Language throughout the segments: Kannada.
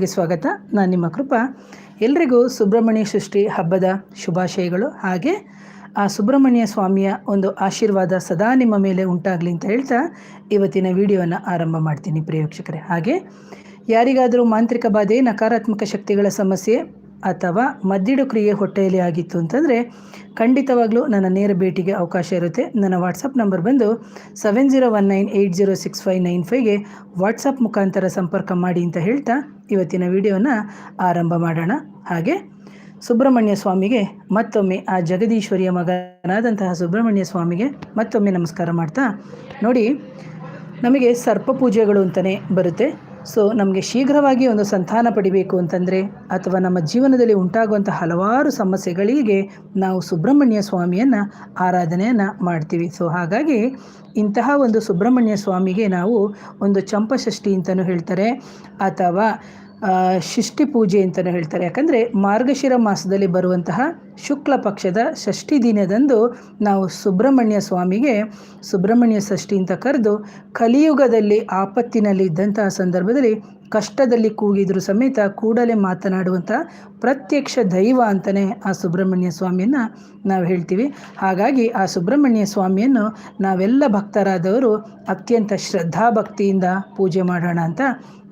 ಗೆ ಸ್ವಾಗತ. ನಾನು ನಿಮ್ಮ ಕೃಪಾ. ಎಲ್ರಿಗೂ ಸುಬ್ರಹ್ಮಣ್ಯ ಸೃಷ್ಟಿ ಹಬ್ಬದ ಶುಭಾಶಯಗಳು. ಹಾಗೆ ಆ ಸುಬ್ರಹ್ಮಣ್ಯ ಸ್ವಾಮಿಯ ಒಂದು ಆಶೀರ್ವಾದ ಸದಾ ನಿಮ್ಮ ಮೇಲೆ ಉಂಟಾಗಲಿ ಅಂತ ಹೇಳ್ತಾ ಇವತ್ತಿನ ವಿಡಿಯೋನ ಆರಂಭ ಮಾಡ್ತೀನಿ ಪ್ರೇಕ್ಷಕರೇ ಹಾಗೆ ಯಾರಿಗಾದರೂ ಮಾಂತ್ರಿಕ ಬಾಧೆ, ನಕಾರಾತ್ಮಕ ಶಕ್ತಿಗಳ ಸಮಸ್ಯೆ ಅಥವಾ ಮದ್ದಿಡು ಕ್ರಿಯೆ ಹೊಟ್ಟೆಯಲ್ಲಿ ಆಗಿತ್ತು ಅಂತಂದರೆ ಖಂಡಿತವಾಗ್ಲೂ ನನ್ನ ನೇರ ಭೇಟಿಗೆ ಅವಕಾಶ ಇರುತ್ತೆ. ನನ್ನ ವಾಟ್ಸಪ್ ನಂಬರ್ ಬಂದು seven zero one nine eight zero six five nine ಫೈವ್ಗೆ WhatsApp ಮುಖಾಂತರ ಸಂಪರ್ಕ ಮಾಡಿ ಅಂತ ಹೇಳ್ತಾ ಇವತ್ತಿನ ವಿಡಿಯೋನ ಆರಂಭ ಮಾಡೋಣ. ಹಾಗೆ ಸುಬ್ರಹ್ಮಣ್ಯ ಸ್ವಾಮಿಗೆ ಮತ್ತೊಮ್ಮೆ ಆ ಜಗದೀಶ್ವರಿಯ ಮಗನಾದಂತಹ ಸುಬ್ರಹ್ಮಣ್ಯ ಸ್ವಾಮಿಗೆ ಮತ್ತೊಮ್ಮೆ ನಮಸ್ಕಾರ ಮಾಡ್ತಾ ನೋಡಿ, ನಮಗೆ ಸರ್ಪ ಪೂಜೆಗಳು ಅಂತಲೇ ಬರುತ್ತೆ. ಸೊ ನಮಗೆ ಶೀಘ್ರವಾಗಿ ಒಂದು ಸಂತಾನ ಪಡಿಬೇಕು ಅಂತಂದರೆ, ಅಥವಾ ನಮ್ಮ ಜೀವನದಲ್ಲಿ ಉಂಟಾಗುವಂಥ ಹಲವಾರು ಸಮಸ್ಯೆಗಳಿಗೆ ನಾವು ಸುಬ್ರಹ್ಮಣ್ಯ ಸ್ವಾಮಿಯನ್ನು ಆರಾಧನೆಯನ್ನು ಮಾಡ್ತೀವಿ. ಸೊ ಹಾಗಾಗಿ ಇಂತಹ ಒಂದು ಸುಬ್ರಹ್ಮಣ್ಯ ಸ್ವಾಮಿಗೆ ನಾವು ಒಂದು ಚಂಪಷಷ್ಠಿ ಅಂತಲೂ ಹೇಳ್ತಾರೆ. ಅಥವಾ ಶಿಷ್ಟಿ ಪೂಜೆ ಅಂತಲೇ ಹೇಳ್ತಾರೆ. ಯಾಕಂದರೆ ಮಾರ್ಗಶಿರ ಮಾಸದಲ್ಲಿ ಬರುವಂತಹ ಶುಕ್ಲ ಪಕ್ಷದ ಷಷ್ಠಿ ದಿನದಂದು ನಾವು ಸುಬ್ರಹ್ಮಣ್ಯ ಸ್ವಾಮಿಗೆ ಸುಬ್ರಹ್ಮಣ್ಯ ಷಷ್ಠಿ ಅಂತ ಕರೆದು ಕಲಿಯುಗದಲ್ಲಿ ಆಪತ್ತಿನಲ್ಲಿ ಇದ್ದಂತಹ ಸಂದರ್ಭದಲ್ಲಿ ಕಷ್ಟದಲ್ಲಿ ಕೂಗಿದ್ರು ಸಮೇತ ಕೂಡಲೇ ಮಾತನಾಡುವಂಥ ಪ್ರತ್ಯಕ್ಷ ದೈವ ಅಂತಲೇ ಆ ಸುಬ್ರಹ್ಮಣ್ಯ ಸ್ವಾಮಿಯನ್ನು ನಾವು ಹೇಳ್ತೀವಿ. ಹಾಗಾಗಿ ಆ ಸುಬ್ರಹ್ಮಣ್ಯ ಸ್ವಾಮಿಯನ್ನು ನಾವೆಲ್ಲ ಭಕ್ತರಾದವರು ಅತ್ಯಂತ ಶ್ರದ್ಧಾಭಕ್ತಿಯಿಂದ ಪೂಜೆ ಮಾಡೋಣ ಅಂತ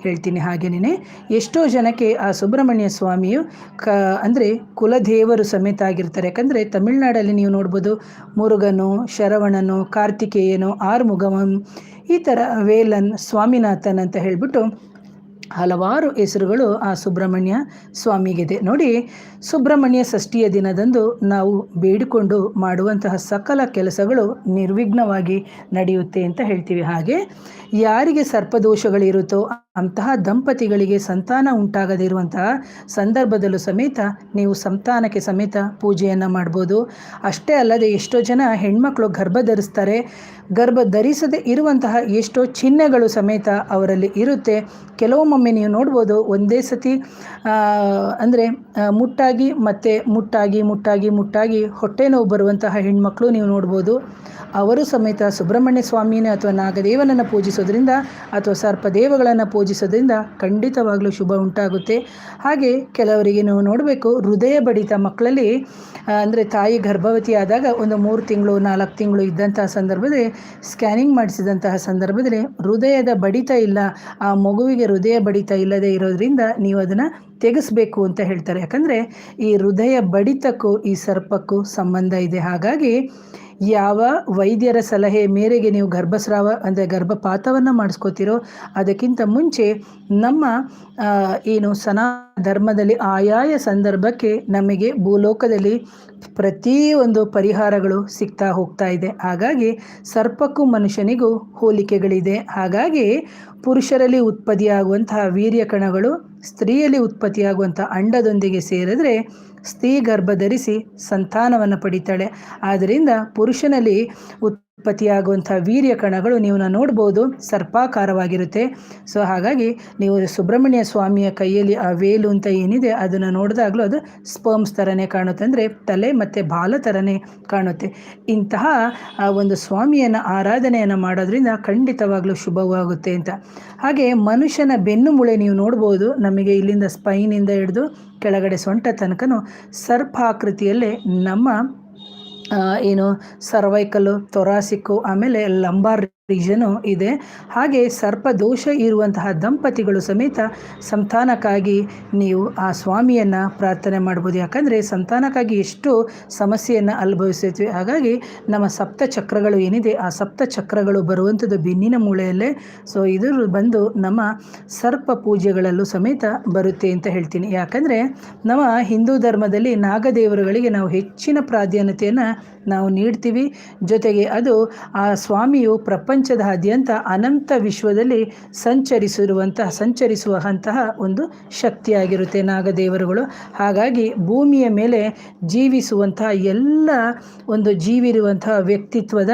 ಹೇಳ್ತೀನಿ. ಹಾಗೆಯೇ ಎಷ್ಟೋ ಜನಕ್ಕೆ ಆ ಸುಬ್ರಹ್ಮಣ್ಯ ಸ್ವಾಮಿಯು ಕ, ಅಂದರೆ ಕುಲದೇವರು ಸಮೇತ ಆಗಿರ್ತಾರೆ. ಯಾಕಂದರೆ ತಮಿಳ್ನಾಡಲ್ಲಿ ನೀವು ನೋಡ್ಬೋದು, ಮುರುಗನು, ಶರವಣನು, ಕಾರ್ತಿಕೇಯನು ಆರ್ಮುಗಮನ್ ಈ ಥರ ವೇಲನ್, ಸ್ವಾಮಿನಾಥನ್ ಅಂತ ಹೇಳಿಬಿಟ್ಟು ಹಲವಾರು ಹೆಸರುಗಳು ಆ ಸುಬ್ರಹ್ಮಣ್ಯ ಸ್ವಾಮಿಗಿದೆ. ನೋಡಿ, ಸುಬ್ರಹ್ಮಣ್ಯ ಷಷ್ಠಿಯ ದಿನದಂದು ನಾವು ಬೇಡಿಕೊಂಡು ಮಾಡುವಂತಹ ಸಕಲ ಕೆಲಸಗಳು ನಿರ್ವಿಘ್ನವಾಗಿ ನಡೆಯುತ್ತೆ ಅಂತ ಹೇಳ್ತೀವಿ. ಹಾಗೆ ಯಾರಿಗೆ ಸರ್ಪದೋಷಗಳಿರುತ್ತೋ ಅಂತಹ ದಂಪತಿಗಳಿಗೆ ಸಂತಾನ ಉಂಟಾಗದಿರುವಂತಹ ಸಂದರ್ಭದಲ್ಲೂ ಸಮೇತ ನೀವು ಸಂತಾನಕ್ಕೆ ಸಮೇತ ಪೂಜೆಯನ್ನು ಮಾಡ್ಬೋದು. ಅಷ್ಟೇ ಅಲ್ಲದೆ ಎಷ್ಟೋ ಜನ ಹೆಣ್ಮಕ್ಳು ಗರ್ಭ ಧರಿಸ್ತಾರೆ ಗರ್ಭ ಧರಿಸದೆ ಇರುವಂತಹ ಎಷ್ಟೋ ಚಿಹ್ನೆಗಳು ಸಮೇತ ಅವರಲ್ಲಿ ಇರುತ್ತೆ. ಕೆಲವೊಮ್ಮೊಮ್ಮೆ ನೀವು ನೋಡ್ಬೋದು ಒಂದೇ ಸತಿ ಅಂದರೆ ಮುಟ್ಟಾಗಿ ಮತ್ತೆ ಮುಟ್ಟಾಗಿ ಮುಟ್ಟಾಗಿ ಮುಟ್ಟಾಗಿ ಹೊಟ್ಟೆ ನೋವು ಬರುವಂತಹ ಹೆಣ್ಮಕ್ಳು ನೀವು ನೋಡ್ಬೋದು. ಅವರು ಸಮೇತ ಸುಬ್ರಹ್ಮಣ್ಯ ಸ್ವಾಮಿನೇ ಅಥವಾ ನಾಗದೇವನನ್ನು ಪೂಜಿಸೋದ್ರಿಂದ ಅಥವಾ ಸರ್ಪದೇವಗಳನ್ನು ಪೂಜಿಸೋದ್ರಿಂದ ಖಂಡಿತವಾಗಲೂ ಶುಭ ಉಂಟಾಗುತ್ತೆ. ಹಾಗೆ ಕೆಲವರಿಗೆ ನಾವು ನೋಡಬೇಕು, ಹೃದಯ ಬಡಿತ ಮಕ್ಕಳಲ್ಲಿ ಅಂದರೆ ತಾಯಿ ಗರ್ಭವತಿ ಆದಾಗ ಒಂದು ಮೂರು ತಿಂಗಳು, ನಾಲ್ಕು ತಿಂಗಳು ಇದ್ದಂತಹ ಸಂದರ್ಭದಲ್ಲಿ, ಸ್ಕ್ಯಾನಿಂಗ್ ಮಾಡಿಸಿದಂತಹ ಸಂದರ್ಭದಲ್ಲಿ ಹೃದಯದ ಬಡಿತ ಇಲ್ಲ. ಆ ಮಗುವಿಗೆ ಹೃದಯ ಬಡಿತ ಇಲ್ಲದೆ ಇರೋದ್ರಿಂದ ನೀವು ಅದನ್ನು ತೆಗೆಸಬೇಕು ಅಂತ ಹೇಳ್ತಾರೆ. ಯಾಕಂದರೆ ಈ ಹೃದಯ ಬಡಿತಕ್ಕೂ ಈ ಸರ್ಪಕ್ಕೂ ಸಂಬಂಧ ಇದೆ. ಹಾಗಾಗಿ ಯಾವ ವೈದ್ಯರ ಸಲಹೆ ಮೇರೆಗೆ ನೀವು ಗರ್ಭಸ್ರಾವ, ಅಂದರೆ ಗರ್ಭಪಾತವನ್ನು ಮಾಡಿಸ್ಕೋತಿರೋ, ಅದಕ್ಕಿಂತ ಮುಂಚೆ ನಮ್ಮ ಏನು ಸನಾ ಧರ್ಮದಲ್ಲಿ ಆಯಾಯ ಸಂದರ್ಭಕ್ಕೆ ನಮಗೆ ಭೂಲೋಕದಲ್ಲಿ ಪ್ರತಿಯೊಂದು ಪರಿಹಾರಗಳು ಸಿಗ್ತಾ ಹೋಗ್ತಾ ಇದೆ. ಹಾಗಾಗಿ ಸರ್ಪಕ್ಕೂ ಮನುಷ್ಯನಿಗೂ ಹೋಲಿಕೆಗಳಿದೆ. ಹಾಗಾಗಿ ಪುರುಷರಲ್ಲಿ ಉತ್ಪತ್ತಿಯಾಗುವಂತಹ ವೀರ್ಯ ಕಣಗಳು ಸ್ತ್ರೀಯಲ್ಲಿ ಉತ್ಪತ್ತಿಯಾಗುವಂಥ ಅಂಡದೊಂದಿಗೆ ಸೇರಿದ್ರೆ ಸ್ತ್ರೀ ಗರ್ಭ ಧರಿಸಿ ಸಂತಾನವನ್ನು ಪಡಿತಾಳೆ. ಆದ್ದರಿಂದ ಪುರುಷನಲ್ಲಿ ಉತ್ಪತ್ತಿಯಾಗುವಂಥ ವೀರ್ಯ ಕಣಗಳು ನೀವು ನೋಡ್ಬೋದು, ಸರ್ಪಾಕಾರವಾಗಿರುತ್ತೆ. ಸೊ ಹಾಗಾಗಿ ನೀವು ಸುಬ್ರಹ್ಮಣ್ಯ ಸ್ವಾಮಿಯ ಕೈಯಲ್ಲಿ ಆ ವೇಲು ಅಂತ ಏನಿದೆ, ಅದನ್ನು ನೋಡಿದಾಗಲೂ ಅದು ಸ್ಪರ್ಮ್ಸ್ ಥರನೇ ಕಾಣುತ್ತೆ. ಅಂದರೆ ತಲೆ ಮತ್ತು ಬಾಲ ಥರನೇ ಕಾಣುತ್ತೆ. ಇಂತಹ ಆ ಒಂದು ಸ್ವಾಮಿಯನ್ನು ಆರಾಧನೆಯನ್ನು ಮಾಡೋದ್ರಿಂದ ಖಂಡಿತವಾಗಲೂ ಶುಭವಾಗುತ್ತೆ ಅಂತ. ಹಾಗೆ ಮನುಷ್ಯನ ಬೆನ್ನು ಮುಳೆ ನೀವು ನೋಡ್ಬೋದು, ನಮಗೆ ಇಲ್ಲಿಂದ ಸ್ಪೈನಿಂದ ಹಿಡಿದು ಕೆಳಗಡೆ ಸೊಂಟ ತನಕನೂ ಸರ್ಪಾಕೃತಿಯಲ್ಲೇ ನಮ್ಮ ಏನು ಸರ್ವೈಕಲ್ಲು ತೊರಾಸಿಕ್ಕು ಆಮೇಲೆ ಲಂಬಾರ್ ರೀಜನು ಇದೆ. ಹಾಗೆ ಸರ್ಪ ದೋಷ ಇರುವಂತಹ ದಂಪತಿಗಳು ಸಮೇತ ಸಂತಾನಕ್ಕಾಗಿ ನೀವು ಆ ಸ್ವಾಮಿಯನ್ನು ಪ್ರಾರ್ಥನೆ ಮಾಡ್ಬೋದು. ಯಾಕಂದರೆ ಸಂತಾನಕ್ಕಾಗಿ ಎಷ್ಟು ಸಮಸ್ಯೆಯನ್ನು ಅನುಭವಿಸುತ್ತೀವಿ ಹಾಗಾಗಿ ನಮ್ಮ ಸಪ್ತ ಚಕ್ರಗಳು ಏನಿದೆ, ಆ ಸಪ್ತ ಚಕ್ರಗಳು ಬರುವಂಥದ್ದು ಬೆನ್ನಿನ ಮೂಳೆಯಲ್ಲೇ. ಸೊ ಇದು ಬಂದು ನಮ್ಮ ಸರ್ಪ ಪೂಜೆಗಳಲ್ಲೂ ಸಮೇತ ಬರುತ್ತೆ ಅಂತ ಹೇಳ್ತೀನಿ. ಯಾಕಂದರೆ ನಮ್ಮ ಹಿಂದೂ ಧರ್ಮದಲ್ಲಿ ನಾಗದೇವರುಗಳಿಗೆ ನಾವು ಹೆಚ್ಚಿನ ಪ್ರಾಧಾನ್ಯತೆಯನ್ನು ನಾವು ನೀಡ್ತೀವಿ. ಜೊತೆಗೆ ಅದು ಆ ಸ್ವಾಮಿಯು ಪ್ರಪಂಚದಾದ್ಯಂತ ಅನಂತ ವಿಶ್ವದಲ್ಲಿ ಸಂಚರಿಸಿರುವಂತಹ, ಸಂಚರಿಸುವಂತಹ ಒಂದು ಶಕ್ತಿಯಾಗಿರುತ್ತೆ ನಾಗದೇವರುಗಳು. ಹಾಗಾಗಿ ಭೂಮಿಯ ಮೇಲೆ ಜೀವಿಸುವಂತಹ ಎಲ್ಲ ಒಂದು ಜೀವಿರುವಂತಹ ವ್ಯಕ್ತಿತ್ವದ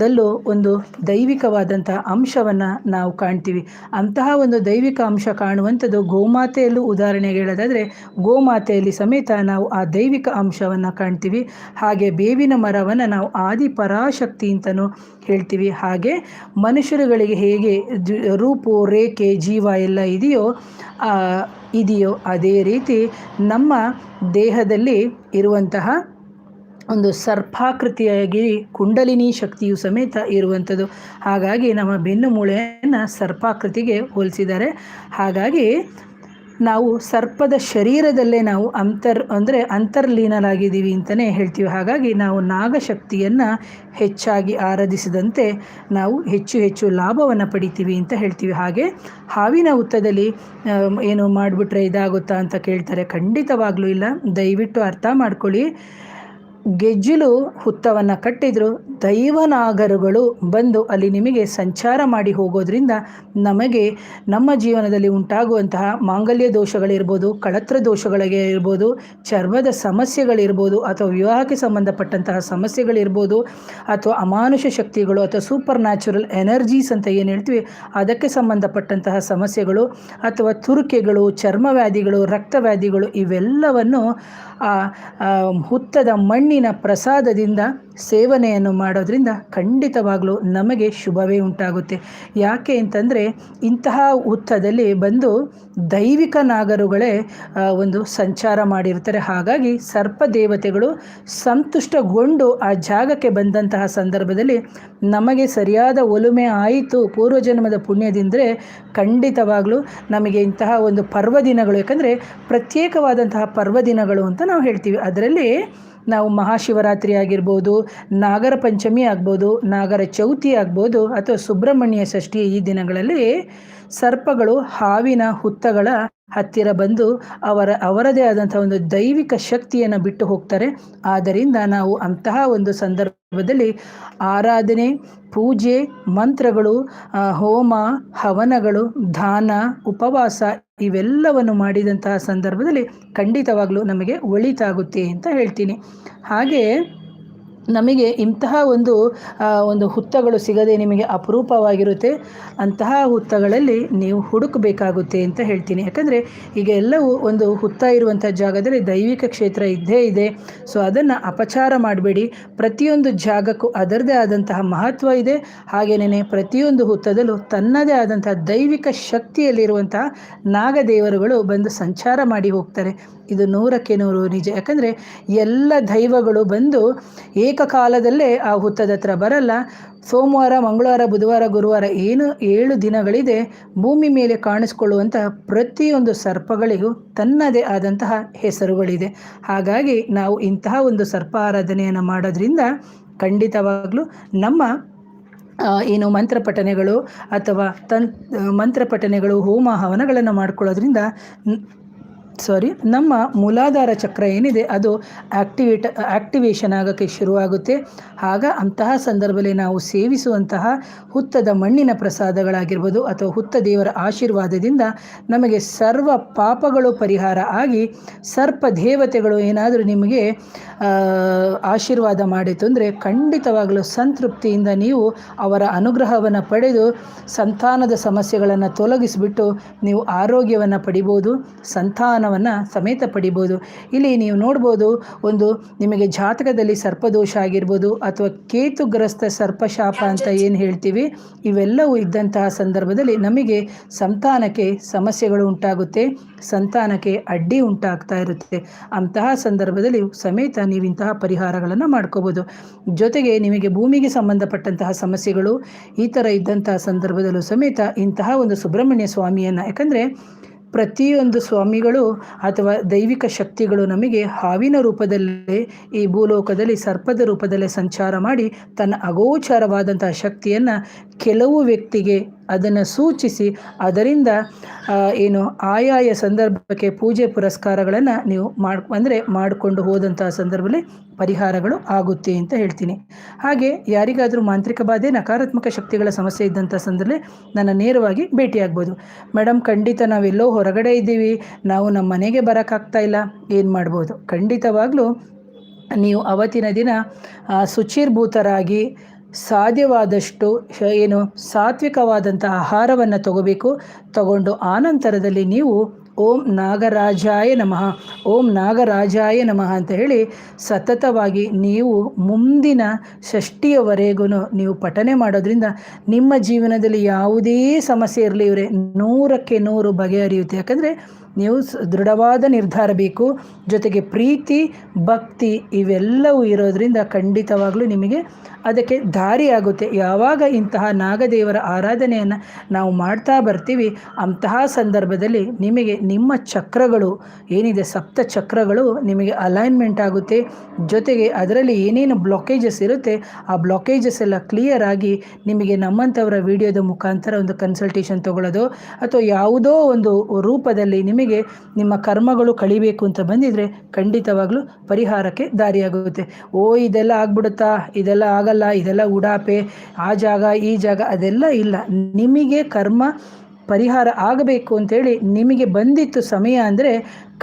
ದಲ್ಲೂ ಒಂದು ದೈವಿಕವಾದಂತಹ ಅಂಶವನ್ನು ನಾವು ಕಾಣ್ತೀವಿ. ಅಂತಹ ಒಂದು ದೈವಿಕ ಅಂಶ ಕಾಣುವಂಥದ್ದು ಗೋಮಾತೆಯಲ್ಲೂ ಉದಾಹರಣೆಗೆ ಹೇಳೋದಾದರೆ, ಗೋಮಾತೆಯಲ್ಲಿ ಸಮೇತ ನಾವು ಆ ದೈವಿಕ ಅಂಶವನ್ನು ಕಾಣ್ತೀವಿ. ಹಾಗೆ ಬೇವಿನ ಮರವನ್ನು ನಾವು ಆದಿ ಪರಾಶಕ್ತಿ ಅಂತಲೂ ಹೇಳ್ತೀವಿ ಹಾಗೆ ಮನುಷ್ಯರುಗಳಿಗೆ ಹೇಗೆ ರೂಪು, ರೇಖೆ, ಜೀವ ಎಲ್ಲ ಇದೆಯೋ ಇದೆಯೋ ಅದೇ ರೀತಿ ನಮ್ಮ ದೇಹದಲ್ಲಿ ಇರುವಂತಹ ಒಂದು ಸರ್ಪಾಕೃತಿಯಾಗಿ ಕುಂಡಲಿನಿ ಶಕ್ತಿಯು ಸಮೇತ ಇರುವಂಥದ್ದು. ಹಾಗಾಗಿ ನಮ್ಮ ಬೆನ್ನು ಮೂಳೆಯನ್ನು ಸರ್ಪಾಕೃತಿಗೆ ಹೋಲಿಸಿದ್ದಾರೆ ಹಾಗಾಗಿ ನಾವು ಸರ್ಪದ ಶರೀರದಲ್ಲೇ ನಾವು ಅಂತರ್, ಅಂದರೆ ಅಂತರ್ಲೀನರಾಗಿದ್ದೀವಿ ಅಂತಲೇ ಹೇಳ್ತೀವಿ. ಹಾಗಾಗಿ ನಾವು ನಾಗಶಕ್ತಿಯನ್ನು ಹೆಚ್ಚಾಗಿ ಆರಾಧಿಸಿದಂತೆ ನಾವು ಹೆಚ್ಚು ಹೆಚ್ಚು ಲಾಭವನ್ನು ಪಡಿತೀವಿ ಅಂತ ಹೇಳ್ತೀವಿ. ಹಾಗೆ ಹಾವಿನ ಹುತ್ತದಲ್ಲಿ ಏನು ಮಾಡಿಬಿಟ್ರೆ ಇದಾಗುತ್ತಾ ಅಂತ ಕೇಳ್ತಾರೆ. ಖಂಡಿತವಾಗ್ಲೂ ಇಲ್ಲ. ದಯವಿಟ್ಟು ಅರ್ಥ ಮಾಡ್ಕೊಳ್ಳಿ. ಗೆಜ್ಜಿಲು ಹುತ್ತವನ್ನು ಕಟ್ಟಿದ್ರು, ದೈವನಾಗರುಗಳು ಬಂದು ಅಲ್ಲಿ ನಿಮಗೆ ಸಂಚಾರ ಮಾಡಿ ಹೋಗೋದ್ರಿಂದ ನಮಗೆ ನಮ್ಮ ಜೀವನದಲ್ಲಿ ಉಂಟಾಗುವಂತಹ ಮಾಂಗಲ್ಯ ದೋಷಗಳಿರ್ಬೋದು, ಕಳತ್ರ ದೋಷಗಳಿಗೆ ಇರ್ಬೋದು, ಚರ್ಮದ ಸಮಸ್ಯೆಗಳಿರ್ಬೋದು ಅಥವಾ ವಿವಾಹಕ್ಕೆ ಸಂಬಂಧಪಟ್ಟಂತಹ ಸಮಸ್ಯೆಗಳಿರ್ಬೋದು ಅಥವಾ ಅಮಾನುಷ ಶಕ್ತಿಗಳು ಅಥವಾ ಸೂಪರ್ ನ್ಯಾಚುರಲ್ ಎನರ್ಜೀಸ್ ಅಂತ ಏನು ಹೇಳ್ತೀವಿ, ಅದಕ್ಕೆ ಸಂಬಂಧಪಟ್ಟಂತಹ ಸಮಸ್ಯೆಗಳು ಅಥವಾ ತುರುಕೆಗಳು, ಚರ್ಮವ್ಯಾಧಿಗಳು, ರಕ್ತವ್ಯಾಧಿಗಳು ಇವೆಲ್ಲವನ್ನು ಹುತ್ತದ ಮಣ್ಣಿನ ಪ್ರಸಾದದಿಂದ ಸೇವನೆಯನ್ನು ಮಾಡೋದ್ರಿಂದ ಖಂಡಿತವಾಗಲೂ ನಮಗೆ ಶುಭವೇ ಉಂಟಾಗುತ್ತೆ. ಯಾಕೆ ಅಂತಂದರೆ ಇಂತಹ ಹುತ್ತದಲ್ಲಿ ಬಂದು ದೈವಿಕ ನಾಗರುಗಳೇ ಒಂದು ಸಂಚಾರ ಮಾಡಿರ್ತಾರೆ. ಹಾಗಾಗಿ ಸರ್ಪ ದೇವತೆಗಳು ಸಂತುಷ್ಟಗೊಂಡು ಆ ಜಾಗಕ್ಕೆ ಬಂದಂತಹ ಸಂದರ್ಭದಲ್ಲಿ ನಮಗೆ ಸರಿಯಾದ ಒಲುಮೆ ಆಯಿತು ಪೂರ್ವಜನ್ಮದ ಪುಣ್ಯದಿಂದರೆ ಖಂಡಿತವಾಗಲೂ ನಮಗೆ ಇಂತಹ ಒಂದು ಪರ್ವದಿನಗಳು, ಯಾಕಂದರೆ ಪ್ರತ್ಯೇಕವಾದಂತಹ ಪರ್ವದಿನಗಳು ಅಂತ ನಾವು ಹೇಳ್ತೀವಿ. ಅದರಲ್ಲಿ ನಾವು ಮಹಾಶಿವರಾತ್ರಿ ಆಗಿರ್ಬೋದು ನಾಗರ ಪಂಚಮಿ ಆಗ್ಬೋದು, ನಾಗರ ಚೌತಿ ಆಗ್ಬೋದು, ಅಥವಾ ಸುಬ್ರಹ್ಮಣ್ಯ ಷಷ್ಠಿ ಈ ದಿನಗಳಲ್ಲಿ ಸರ್ಪಗಳು ಹಾವಿನ ಹುತ್ತಗಳ ಹತ್ತಿರ ಬಂದು ಅವರ, ಅವರದೇ ಆದಂಥ ಒಂದು ದೈವಿಕ ಶಕ್ತಿಯನ್ನು ಬಿಟ್ಟು ಹೋಗ್ತಾರೆ. ಆದ್ದರಿಂದ ನಾವು ಅಂತಹ ಒಂದು ಸಂದರ್ಭದಲ್ಲಿ ಆರಾಧನೆ, ಪೂಜೆ, ಮಂತ್ರಗಳು ಹೋಮ, ಹವನಗಳು, ದಾನ, ಉಪವಾಸ ಇವೆಲ್ಲವನ್ನು ಮಾಡಿದಂತಹ ಸಂದರ್ಭದಲ್ಲಿ ಖಂಡಿತವಾಗ್ಲೂ ನಮಗೆ ಒಳಿತಾಗುತ್ತೆ ಅಂತ ಹೇಳ್ತೀನಿ. ಹಾಗೆ ನಮಗೆ ಇಂತಹ ಒಂದು ಒಂದು ಹುತ್ತಗಳು ಸಿಗದೆ ನಿಮಗೆ ಅಪರೂಪವಾಗಿರುತ್ತೆ. ಅಂತಹ ಹುತ್ತಗಳಲ್ಲಿ ನೀವು ಹುಡುಕಬೇಕಾಗುತ್ತೆ ಅಂತ ಹೇಳ್ತೀನಿ. ಯಾಕಂದರೆ ಈಗ ಎಲ್ಲವೂ ಒಂದು ಹುತ್ತ ಇರುವಂಥ ಜಾಗದಲ್ಲಿ ದೈವಿಕ ಕ್ಷೇತ್ರ ಇದ್ದೇ ಇದೆ. ಸೊ ಅದನ್ನು ಅಪಚಾರ ಮಾಡಬೇಡಿ. ಪ್ರತಿಯೊಂದು ಜಾಗಕ್ಕೂ ಅದರದೇ ಆದಂತಹ ಮಹತ್ವ ಇದೆ. ಹಾಗೆಯೇ ಪ್ರತಿಯೊಂದು ಹುತ್ತದಲ್ಲೂ ತನ್ನದೇ ಆದಂತಹ ದೈವಿಕ ಶಕ್ತಿಯಲ್ಲಿರುವಂತಹ ನಾಗದೇವರುಗಳು ಬಂದು ಸಂಚಾರ ಮಾಡಿ ಹೋಗ್ತಾರೆ. ಇದು ನೂರಕ್ಕೆ ನೂರು ನಿಜ. ಯಾಕಂದರೆ ಎಲ್ಲ ದೈವಗಳು ಬಂದು ಏಕಕಾಲದಲ್ಲೇ ಆ ಹುತ್ತದ ಹತ್ರ ಬರಲ್ಲ. ಸೋಮವಾರ, ಮಂಗಳವಾರ, ಬುಧವಾರ, ಗುರುವಾರ ಏನು ಏಳು ದಿನಗಳಿದೆ ಭೂಮಿ ಮೇಲೆ ಕಾಣಿಸ್ಕೊಳ್ಳುವಂತಹ ಪ್ರತಿಯೊಂದು ಸರ್ಪಗಳಿಗೂ ತನ್ನದೇ ಆದಂತಹ ಹೆಸರುಗಳಿದೆ. ಹಾಗಾಗಿ ನಾವು ಇಂತಹ ಒಂದು ಸರ್ಪ ಆರಾಧನೆಯನ್ನು ಮಾಡೋದ್ರಿಂದ ಖಂಡಿತವಾಗಲೂ ನಮ್ಮ ಏನು ಮಂತ್ರ ಪಠನೆಗಳು ಅಥವಾ ತನ್ ಮಂತ್ರಪಠನೆಗಳು ಹೋಮ ಹವನಗಳನ್ನು ಮಾಡ್ಕೊಳ್ಳೋದ್ರಿಂದ ಸಾರಿ ನಮ್ಮ ಮೂಲಾಧಾರ ಚಕ್ರ ಏನಿದೆ, ಅದು ಆ್ಯಕ್ಟಿವೇಟ್ ಆ್ಯಕ್ಟಿವೇಶನ್ ಆಗೋಕ್ಕೆ ಶುರುವಾಗುತ್ತೆ. ಆಗ ಅಂತಹ ಸಂದರ್ಭದಲ್ಲಿ ನಾವು ಸೇವಿಸುವಂತಹ ಹುತ್ತದ ಮಣ್ಣಿನ ಪ್ರಸಾದಗಳಾಗಿರ್ಬೋದು ಅಥವಾ ಹುತ್ತ ದೇವರ ಆಶೀರ್ವಾದದಿಂದ ನಮಗೆ ಸರ್ವ ಪಾಪಗಳು ಪರಿಹಾರ ಆಗಿ ಸರ್ಪ ದೇವತೆಗಳು ಏನಾದರೂ ನಿಮಗೆ ಆಶೀರ್ವಾದ ಮಾಡಿತು ಅಂದರೆ ಖಂಡಿತವಾಗಲೂ ಸಂತೃಪ್ತಿಯಿಂದ ನೀವು ಅವರ ಅನುಗ್ರಹವನ್ನು ಪಡೆದು ಸಂತಾನದ ಸಮಸ್ಯೆಗಳನ್ನು ತೊಲಗಿಸಿಬಿಟ್ಟು ನೀವು ಆರೋಗ್ಯವನ್ನು ಪಡಿಬೋದು. ಸಂತಾನವನ್ನು ಸಮೇತ ಪಡಿಬೋದು. ಇಲ್ಲಿ ನೀವು ನೋಡ್ಬೋದು ಒಂದು ನಿಮಗೆ ಜಾತಕದಲ್ಲಿ ಸರ್ಪದೋಷ ಆಗಿರ್ಬೋದು ಅಥವಾ ಕೇತುಗ್ರಸ್ತ ಸರ್ಪಶಾಪ ಅಂತ ಏನು ಹೇಳ್ತೀವಿ ಇವೆಲ್ಲವೂ ಇದ್ದಂತಹ ಸಂದರ್ಭದಲ್ಲಿ ನಮಗೆ ಸಂತಾನಕ್ಕೆ ಸಮಸ್ಯೆಗಳು ಉಂಟಾಗುತ್ತೆ ಸಂತಾನಕ್ಕೆ ಅಡ್ಡಿ ಉಂಟಾಗ್ತಾ ಇರುತ್ತೆ. ಅಂತಹ ಸಂದರ್ಭದಲ್ಲಿ ಸಮೇತ ನೀವು ಇಂತಹ ಪರಿಹಾರಗಳನ್ನು ಮಾಡ್ಕೋಬೋದು. ಜೊತೆಗೆ ನಿಮಗೆ ಭೂಮಿಗೆ ಸಂಬಂಧಪಟ್ಟಂತಹ ಸಮಸ್ಯೆಗಳು ಈ ಥರ ಇದ್ದಂತಹ ಸಂದರ್ಭದಲ್ಲೂ ಸಮೇತ ಇಂತಹ ಒಂದು ಸುಬ್ರಹ್ಮಣ್ಯ ಸ್ವಾಮಿಯನ್ನು ಯಾಕಂದರೆ ಪ್ರತಿಯೊಂದು ಸ್ವಾಮಿಗಳು ಅಥವಾ ದೈವಿಕ ಶಕ್ತಿಗಳು ನಮಗೆ ಹಾವಿನ ರೂಪದಲ್ಲೇ ಈ ಭೂಲೋಕದಲ್ಲಿ ಸರ್ಪದ ರೂಪದಲ್ಲೇ ಸಂಚಾರ ಮಾಡಿ ತನ್ನ ಅಗೋಚರವಾದಂತಹ ಶಕ್ತಿಯನ್ನು ಕೆಲವು ವ್ಯಕ್ತಿಗೆ ಅದನ್ನು ಸೂಚಿಸಿ, ಅದರಿಂದ ಏನು ಆಯಾಯ ಸಂದರ್ಭಕ್ಕೆ ಪೂಜೆ ಪುರಸ್ಕಾರಗಳನ್ನು ನೀವು ಮಾಡ್, ಅಂದರೆ ಮಾಡಿಕೊಂಡು ಹೋದಂತಹ ಸಂದರ್ಭದಲ್ಲಿ ಪರಿಹಾರಗಳು ಆಗುತ್ತೆ ಅಂತ ಹೇಳ್ತೀನಿ. ಹಾಗೆ ಯಾರಿಗಾದರೂ ಮಾಂತ್ರಿಕ ಬಾಧೆ, ನಕಾರಾತ್ಮಕ ಶಕ್ತಿಗಳ ಸಮಸ್ಯೆ ಇದ್ದಂಥ ಸಂದರ್ಭದಲ್ಲಿ ನನ್ನ ನೇರವಾಗಿ ಭೇಟಿಯಾಗ್ಬೋದು. ಮೇಡಮ್ ಖಂಡಿತ ನಾವೆಲ್ಲೋ ಹೊರಗಡೆ ಇದ್ದೀವಿ, ನಾವು ನಮ್ಮ ಮನೆಗೆ ಬರೋಕ್ಕಾಗ್ತಾ ಇಲ್ಲ, ಏನು ಮಾಡ್ಬೋದು? ಖಂಡಿತವಾಗ್ಲೂ ನೀವು ಅವತ್ತಿನ ದಿನ ಶುಚಿರ್ಭೂತರಾಗಿ ಸಾಧ್ಯವಾದಷ್ಟು ಏನು ಸಾತ್ವಿಕವಾದಂಥ ಆಹಾರವನ್ನು ತಗೋಬೇಕು. ತಗೊಂಡು ಆನಂತರದಲ್ಲಿ ನೀವು ಓಂ ನಾಗರಾಜಾಯ ನಮಃ, ಓಂ ನಾಗರಾಜಾಯ ನಮಃ ಅಂತ ಹೇಳಿ ಸತತವಾಗಿ ನೀವು ಮುಂದಿನ ಷಷ್ಠಿಯವರೆಗೂ ನೀವು ಪಠನೆ ಮಾಡೋದ್ರಿಂದ ನಿಮ್ಮ ಜೀವನದಲ್ಲಿ ಯಾವುದೇ ಸಮಸ್ಯೆ ಇರಲಿ ಇವರೇ, ನೂರಕ್ಕೆ ನೂರು ಬಗೆಹರಿಯುತ್ತೆ ಯಾಕಂದರೆ ನೀವು ದೃಢವಾದ ನಿರ್ಧಾರ ಬೇಕು. ಜೊತೆಗೆ ಪ್ರೀತಿ, ಭಕ್ತಿ ಇವೆಲ್ಲವೂ ಇರೋದರಿಂದ ಖಂಡಿತವಾಗಲೂ ನಿಮಗೆ ಅದಕ್ಕೆ ದಾರಿ ಆಗುತ್ತೆ ಯಾವಾಗ ಇಂತಹ ನಾಗದೇವರ ಆರಾಧನೆಯನ್ನು ನಾವು ಮಾಡ್ತಾ ಬರ್ತೀವಿ, ಅಂತಹ ಸಂದರ್ಭದಲ್ಲಿ ನಿಮಗೆ ನಿಮ್ಮ ಚಕ್ರಗಳು, ಏನಿದೆ ಸಪ್ತ ಚಕ್ರಗಳು ನಿಮಗೆ ಅಲೈನ್ಮೆಂಟ್ ಆಗುತ್ತೆ. ಜೊತೆಗೆ ಅದರಲ್ಲಿ ಏನೇನು ಬ್ಲಾಕೇಜಸ್ ಇರುತ್ತೆ, ಆ ಬ್ಲಾಕೇಜಸ್ ಎಲ್ಲ ಕ್ಲಿಯರ್ ಆಗಿ ನಿಮಗೆ ನಮ್ಮಂಥವರ ವಿಡಿಯೋದ ಮುಖಾಂತರ ಒಂದು ಕನ್ಸಲ್ಟೇಷನ್ ತೊಗೊಳ್ಳೋದು, ಅಥವಾ ಯಾವುದೋ ಒಂದು ರೂಪದಲ್ಲಿ ನಿಮಗೆ ನಿಮ್ಮ ಕರ್ಮಗಳು ಕಳಿಬೇಕು ಅಂತ ಬಂದಿದ್ರೆ ಖಂಡಿತವಾಗ್ಲೂ ಪರಿಹಾರಕ್ಕೆ ದಾರಿಯಾಗುತ್ತೆ. ಓ, ಇದೆಲ್ಲ ಆಗ್ಬಿಡುತ್ತಾ, ಇದೆಲ್ಲ ಆಗಲ್ಲ. ಇದೆಲ್ಲ ಉಡಾಪೆ ಆ ಜಾಗ ಈ ಜಾಗ ಅದೆಲ್ಲ ಇಲ್ಲ. ನಿಮಗೆ ಕರ್ಮ ಪರಿಹಾರ ಆಗಬೇಕು ಅಂತೇಳಿ ನಿಮಗೆ ಬಂದಿತ್ತು ಸಮಯ ಅಂದರೆ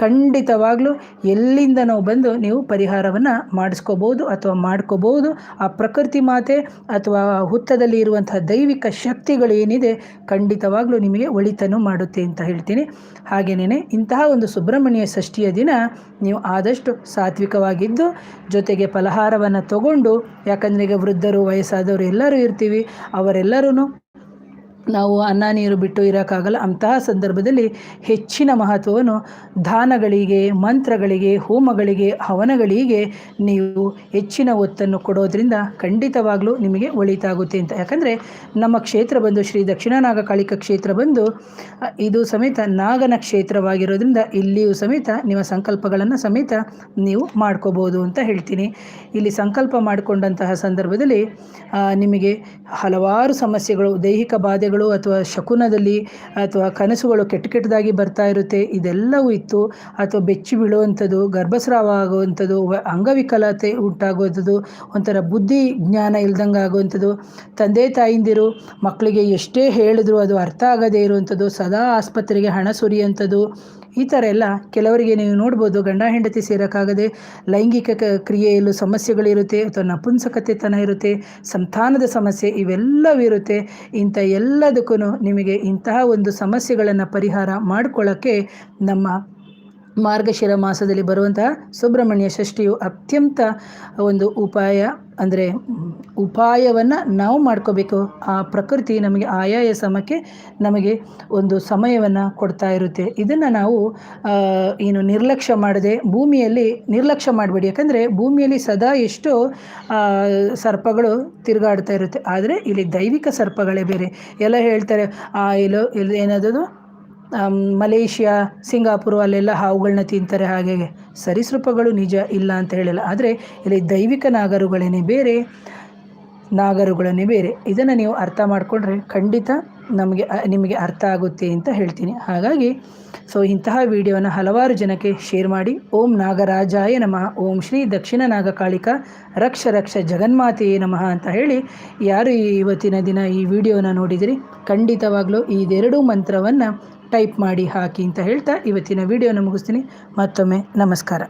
ಖಂಡಿತವಾಗಲೂ ಎಲ್ಲಿಂದ ನಾವು ಬಂದು ನೀವು ಪರಿಹಾರವನ್ನು ಮಾಡಿಸ್ಕೋಬೋದು ಅಥವಾ ಮಾಡ್ಕೋಬೋದು ಆ ಪ್ರಕೃತಿ ಮಾತೆ ಅಥವಾ ಹುತ್ತದಲ್ಲಿ ಇರುವಂತಹ ದೈವಿಕ ಶಕ್ತಿಗಳು ಏನಿದೆ ಖಂಡಿತವಾಗಲೂ ನಿಮಗೆ ಒಳಿತನ್ನು ಮಾಡುತ್ತೆ ಅಂತ ಹೇಳ್ತೀನಿ. ಹಾಗೆಯೇ ಇಂತಹ ಒಂದು ಸುಬ್ರಹ್ಮಣ್ಯ ಷಷ್ಠಿಯ ದಿನ ನೀವು ಆದಷ್ಟು ಸಾತ್ವಿಕವಾಗಿದ್ದು ಜೊತೆಗೆ ಫಲಹಾರವನ್ನು ತಗೊಂಡು, ಯಾಕಂದರೆ ಈಗ ವೃದ್ಧರು, ವಯಸ್ಸಾದವರು ಎಲ್ಲರೂ ಇರ್ತೀವಿ ಅವರೆಲ್ಲರೂ ನಾವು ಅನ್ನ ನೀರು ಬಿಟ್ಟು ಇರೋಕ್ಕಾಗಲ್ಲ. ಅಂತಹ ಸಂದರ್ಭದಲ್ಲಿ ಹೆಚ್ಚಿನ ಮಹತ್ವವನ್ನು ದಾನಗಳಿಗೆ, ಮಂತ್ರಗಳಿಗೆ, ಹೋಮಗಳಿಗೆ, ಹವನಗಳಿಗೆ ನೀವು ಹೆಚ್ಚಿನ ಒತ್ತನ್ನು ಕೊಡೋದ್ರಿಂದ ಖಂಡಿತವಾಗಲೂ ನಿಮಗೆ ಒಳಿತಾಗುತ್ತೆ ಅಂತ. ಯಾಕಂದರೆ ನಮ್ಮ ಕ್ಷೇತ್ರ ಬಂದು ಶ್ರೀ ದಕ್ಷಿಣ ನಾಗಕಾಳಿಕ ಕ್ಷೇತ್ರ ಬಂದು, ಇದು ಸಮೇತ ನಾಗನ ಕ್ಷೇತ್ರವಾಗಿರೋದ್ರಿಂದ ಇಲ್ಲಿಯೂ ಸಮೇತ ನಿಮ್ಮ ಸಂಕಲ್ಪಗಳನ್ನು ಸಮೇತ ನೀವು ಮಾಡ್ಕೋಬೋದು ಅಂತ ಹೇಳ್ತೀನಿ. ಇಲ್ಲಿ ಸಂಕಲ್ಪ ಮಾಡಿಕೊಂಡಂತಹ ಸಂದರ್ಭದಲ್ಲಿ ನಿಮಗೆ ಹಲವಾರು ಸಮಸ್ಯೆಗಳು, ದೈಹಿಕ ಬಾಧೆ ಅಥವಾ ಶಕುನದಲ್ಲಿ ಅಥವಾ ಕನಸುಗಳು ಕೆಟ್ಟ ಕೆಟ್ಟದಾಗಿ ಬರ್ತಾ ಇರುತ್ತೆ, ಇದೆಲ್ಲವೂ ಇತ್ತು. ಅಥವಾ ಬೆಚ್ಚಿ ಬೀಳುವಂಥದ್ದು, ಗರ್ಭಸ್ರಾವ ಆಗುವಂಥದ್ದು ಅಂಗವಿಕಲತೆ ಉಂಟಾಗುವಂಥದ್ದು, ಒಂಥರ ಬುದ್ಧಿ ಜ್ಞಾನ ಇಲ್ದಂಗೆ ಆಗುವಂಥದ್ದು. ತಂದೆ ತಾಯಿಂದಿರು, ಮಕ್ಕಳಿಗೆ ಎಷ್ಟೇ ಹೇಳಿದ್ರು ಅದು ಅರ್ಥ ಆಗದೇ ಇರುವಂಥದ್ದು, ಸದಾ ಆಸ್ಪತ್ರೆಗೆ ಹಣ ಸುರಿಯುವಂಥದ್ದು. ಈ ಥರ ಎಲ್ಲ ಕೆಲವರಿಗೆ ನೀವು ನೋಡ್ಬೋದು, ಗಂಡ ಹೆಂಡತಿ ಸೇರೋಕ್ಕಾಗದೆ ಲೈಂಗಿಕ ಕ್ರಿಯೆಯಲ್ಲೂ ಸಮಸ್ಯೆಗಳಿರುತ್ತೆ, ಅಥವಾ ನಪುಂಸಕತೆತನ ಇರುತ್ತೆ, ಸಂತಾನದ ಸಮಸ್ಯೆ ಇವೆಲ್ಲವೂ ಇರುತ್ತೆ ಇಂಥ ಎಲ್ಲದಕ್ಕೂ ನಿಮಗೆ ಇಂತಹ ಒಂದು ಸಮಸ್ಯೆಗಳನ್ನು ಪರಿಹಾರ ಮಾಡ್ಕೊಳ್ಳೋಕ್ಕೆ ನಮ್ಮ ಮಾರ್ಗಶಿರ ಮಾಸದಲ್ಲಿ ಬರುವಂತಹ ಸುಬ್ರಹ್ಮಣ್ಯ ಷಷ್ಠಿಯು ಅತ್ಯಂತ ಒಂದು ಉಪಾಯ ಅಂದರೆ ಉಪಾಯವನ್ನು ನಾವು ಮಾಡ್ಕೋಬೇಕು. ಆ ಪ್ರಕೃತಿ ನಮಗೆ ಆಯಾಯ ಸಮಕ್ಕೆ ನಮಗೆ ಒಂದು ಸಮಯವನ್ನು ಕೊಡ್ತಾ ಇರುತ್ತೆ. ಇದನ್ನು ನಾವು ಏನು ನಿರ್ಲಕ್ಷ್ಯ ಮಾಡದೆ ಭೂಮಿಯಲ್ಲಿ ನಿರ್ಲಕ್ಷ್ಯ ಮಾಡಬೇಡಿ. ಯಾಕಂದರೆ ಭೂಮಿಯಲ್ಲಿ ಸದಾ ಎಷ್ಟೋ ಸರ್ಪಗಳು ತಿರುಗಾಡ್ತಾ ಇರುತ್ತೆ. ಆದರೆ ಇಲ್ಲಿ ದೈವಿಕ ಸರ್ಪಗಳೇ ಬೇರೆ. ಎಲ್ಲ ಹೇಳ್ತಾರೆ, ಆ, ಎಲ್ಲೋ ಏನಾದರೂ ಮಲೇಷ್ಯಾ, ಸಿಂಗಾಪುರ ಅಲ್ಲೆಲ್ಲ ಹಾವುಗಳನ್ನ ತಿಂತಾರೆ ಹಾಗೆ ಸರೀಸೃಪಗಳು ನಿಜ ಇಲ್ಲ ಅಂತ ಹೇಳಿಲ್ಲ. ಆದರೆ ಇಲ್ಲಿ ದೈವಿಕ ನಾಗರುಗಳೇನೇ ಬೇರೆ ನಾಗರುಗಳನ್ನೇ ಬೇರೆ. ಇದನ್ನು ನೀವು ಅರ್ಥ ಮಾಡಿಕೊಂಡ್ರೆ ಖಂಡಿತ ನಮಗೆ ನಿಮಗೆ ಅರ್ಥ ಆಗುತ್ತೆ ಅಂತ ಹೇಳ್ತೀನಿ. ಹಾಗಾಗಿ ಸೊ ಇಂತಹ ವಿಡಿಯೋನ ಹಲವಾರು ಜನಕ್ಕೆ ಶೇರ್ ಮಾಡಿ. ಓಂ ನಾಗರಾಜಾಯ ನಮಃ. ಓಂ ಶ್ರೀ ದಕ್ಷಿಣ ನಾಗಕಾಳಿಕ ರಕ್ಷ ರಕ್ಷ ಜಗನ್ಮಾತೆಯೇ ನಮಃ ಅಂತ ಹೇಳಿ ಯಾರು ಇವತ್ತಿನ ದಿನ ಈ ವಿಡಿಯೋನ ನೋಡಿದಿರಿ? ಖಂಡಿತವಾಗಲೂ ಇದೆರಡೂ ಮಂತ್ರವನ್ನು ಟೈಪ್ ಮಾಡಿ ಹಾಕಿ ಅಂತ ಹೇಳ್ತಾ ಇವತ್ತಿನ ವಿಡಿಯೋನ ಮುಗಿಸ್ತೀನಿ. ಮತ್ತೊಮ್ಮೆ ನಮಸ್ಕಾರ.